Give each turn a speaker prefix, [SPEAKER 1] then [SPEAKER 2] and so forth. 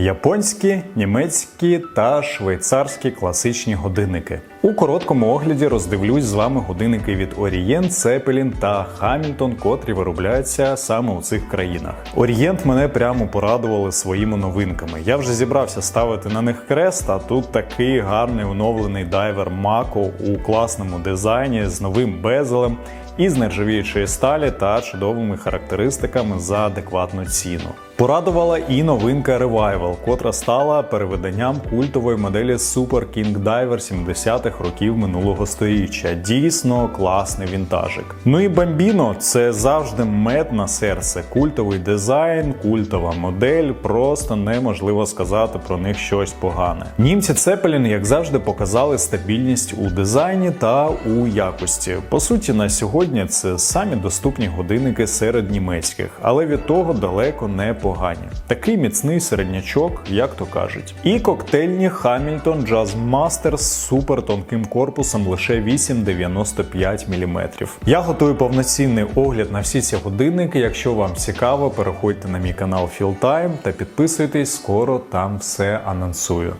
[SPEAKER 1] Японські, німецькі та швейцарські класичні годинники. У короткому огляді роздивлюсь з вами годинники від Orient, Zeppelin та Hamilton, котрі виробляються саме у цих країнах. Orient мене прямо порадували своїми новинками. Я вже зібрався ставити на них крест, а тут такий гарний оновлений дайвер Mako у класному дизайні з новим безелем із нержавіючої сталі та чудовими характеристиками за адекватну ціну. Порадувала і новинка Revival, котра стала переведенням культової моделі Super King Diver 70-х років минулого століття. Дійсно класний вінтажик. Ну і Bambino – це завжди мед на серце. Культовий дизайн, культова модель. Просто неможливо сказати про них щось погане. Німці Цепелін, як завжди, показали стабільність у дизайні та у якості. По суті, на сьогодні це самі доступні годинники серед німецьких, але від того далеко не погані. Такий міцний середнячок, як то кажуть. І коктейльні Hamilton Jazz Master з супер тонким корпусом лише 8,95 мм. Я готую повноцінний огляд на всі ці годинники. Якщо вам цікаво, переходьте на мій канал Fieldtime та підписуйтесь, скоро там все анонсую.